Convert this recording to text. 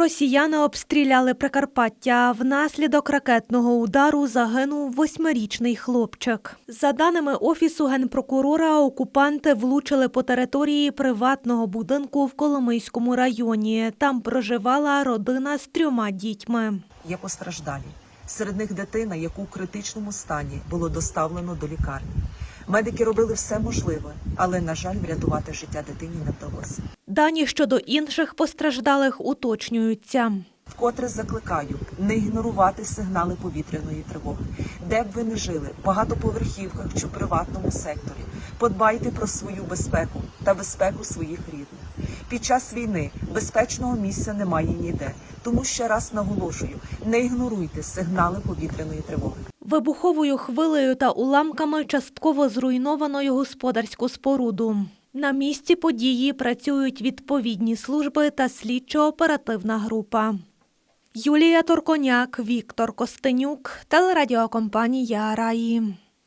Росіяни обстріляли Прикарпаття. Внаслідок ракетного удару загинув восьмирічний хлопчик. За даними офісу генпрокурора, окупанти влучили по території приватного будинку в Коломийському районі. Там проживала родина з трьома дітьми. Є постраждалі. Серед них дитина, яку в критичному стані було доставлено до лікарні. Медики робили все можливе, але, на жаль, врятувати життя дитині не вдалося. Дані щодо інших постраждалих уточнюються. Вкотре закликаю не ігнорувати сигнали повітряної тривоги. Де б ви не жили, в багатоповерхівках чи в приватному секторі. Подбайте про свою безпеку та безпеку своїх рідних. Під час війни безпечного місця немає ніде. Тому ще раз наголошую: не ігноруйте сигнали повітряної тривоги. Вибуховою хвилею та уламками частково зруйновано господарську споруду. На місці події працюють відповідні служби та слідчо-оперативна група. Юлія Торконяк, Віктор Костенюк, телерадіокомпанія Раї.